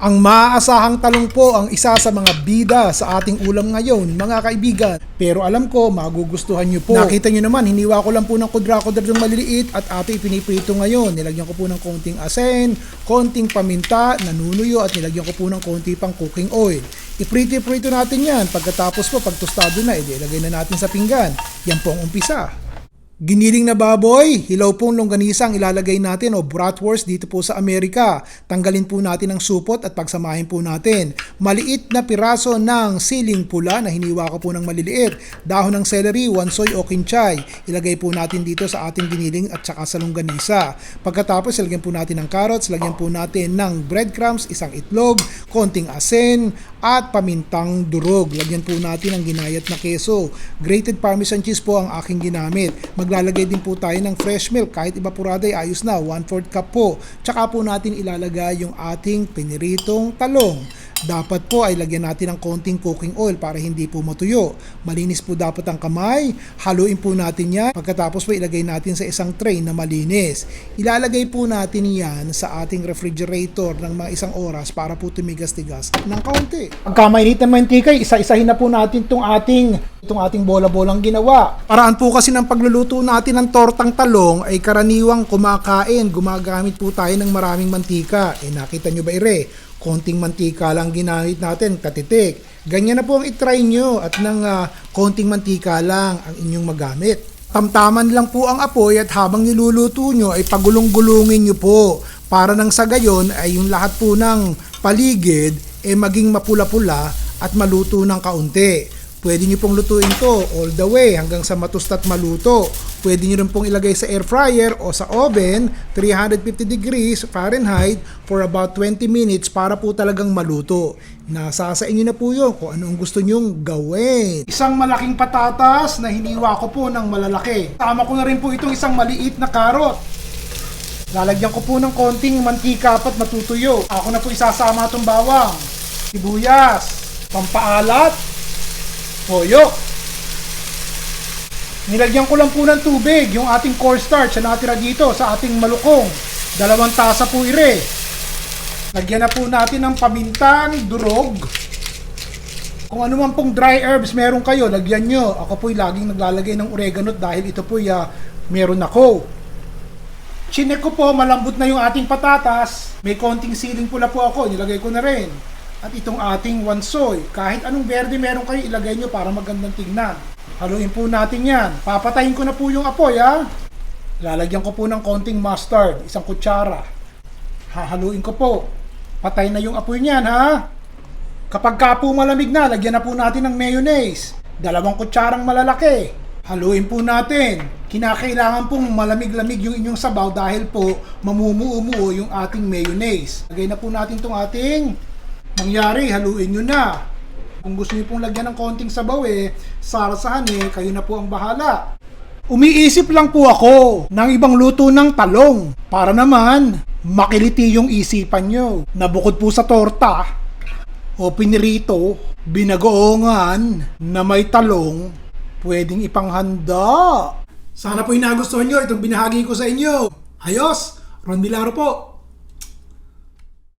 Ang maaasahang talong po ang isa sa mga bida sa ating ulam ngayon, mga kaibigan. Pero alam ko, magugustuhan nyo po. Nakita nyo naman, hiniwa ko lang po ng kudra-kudra ng maliliit at ate ipiniprito ngayon. Nilagyan ko po ng konting asen, konting paminta, nanunuyo at nilagyan ko po ng konti pang cooking oil. Iprito-prito natin yan. Pagkatapos po, pag tostado na, ilagay na natin sa pinggan. Yan po ang umpisa. Giniling na baboy, hilaw pong longganisa ang ilalagay natin o bratwurst dito po sa Amerika. Tanggalin po natin ang supot at pagsamahin po natin. Maliit na piraso ng siling pula na hiniwa ko po ng maliliit. Dahon ng celery, wansoy o kinchay. Ilagay po natin dito sa ating giniling at saka sa longganisa. Pagkatapos, ilagyan po natin ng carrots, lagyan po natin ng breadcrumbs, isang itlog, konting asin, at pamintang durog. Lagyan po natin ang ginayat na keso. Grated parmesan cheese po ang aking ginamit. Maglalagay din po tayo ng fresh milk. Kahit evaporada ay ayos na. 1/4 cup po. Tsaka po natin ilalagay yung ating piniritong talong. Dapat po ay lagyan natin ng konting cooking oil para hindi po matuyo. Malinis po dapat ang kamay. Haluin po natin yan. Pagkatapos po ilagay natin sa isang tray na malinis. Ilalagay po natin yan sa ating refrigerator ng mga isang oras para po tumigas-tigas ng kaunti. Pagka mainit na mantika, isa-isahin na po natin itong ating itong ating bola-bolang ginawa. Paraan po kasi ng pagluluto natin ng tortang talong ay karaniwang kumakain, gumagamit po tayo ng maraming mantika. Eh nakita nyo ba ire? Konting mantika lang ginamit natin, katitik. Ganyan na po ang itry nyo at ng ah, konting mantika lang ang inyong magamit. Tamtaman lang po ang apoy at habang niluluto nyo ay pagulong-gulungin nyo po para nang sa gayon ay yung lahat po ng paligid ay maging mapula-pula at maluto ng kaunti. Pwede nyo pong lutuin to all the way hanggang sa matusta't maluto. Pwede nyo rin pong ilagay sa air fryer o sa oven, 350 degrees Fahrenheit for about 20 minutes para po talagang maluto. Nasa sa inyo na po yun kung ano ang gusto nyong gawin. Isang malaking patatas na hiniwa ko po ng malalaki. Tama ko na rin po itong isang maliit na karot. Lalagyan ko po ng konting mantika at matutuyo. Ako na po isasama itong bawang, sibuyas, pampaalat, toyo. Nilagyan ko lang po ng tubig yung ating cornstarch na natira dito sa ating malukong. Dalawang tasa po ire. Lagyan na po natin ng pamintang durog. Kung ano man pong dry herbs meron kayo, lagyan nyo. Ako po'y laging naglalagay ng oregano dahil ito po'y ah, meron ako. Chinek ko po, malambot na yung ating patatas. May konting siling pula po ako, nilagay ko na rin. At itong ating wansoy, kahit anong verde meron kayo, ilagay nyo para magandang tignan. Haluin po natin yan. Papatayin ko na po yung apoy ha. Lalagyan ko po ng konting mustard, isang kutsara. Hahaluin ko po. Patay na yung apoy niyan ha. Kapag ka po malamig na, lagyan na po natin ng mayonnaise. Dalawang kutsarang malalaki. Haluin po natin. Kinakailangan pong malamig-lamig yung inyong sabaw dahil po mamumuumuo yung ating mayonnaise. Lagay na po natin itong ating mangyari. Haluin nyo na. Kung gusto niyo pong lagyan ng konting sabaw eh, sarasahan eh, kayo na po ang bahala. Umiisip lang po ako ng ibang luto ng talong para naman makiliti yung isipan nyo. Nabukod po sa torta o pinirito, binagoongan na may talong, pwedeng ipanghanda. Sana po nagustuhan nyo itong binahagi ko sa inyo. Ayos! Ron Milaro po.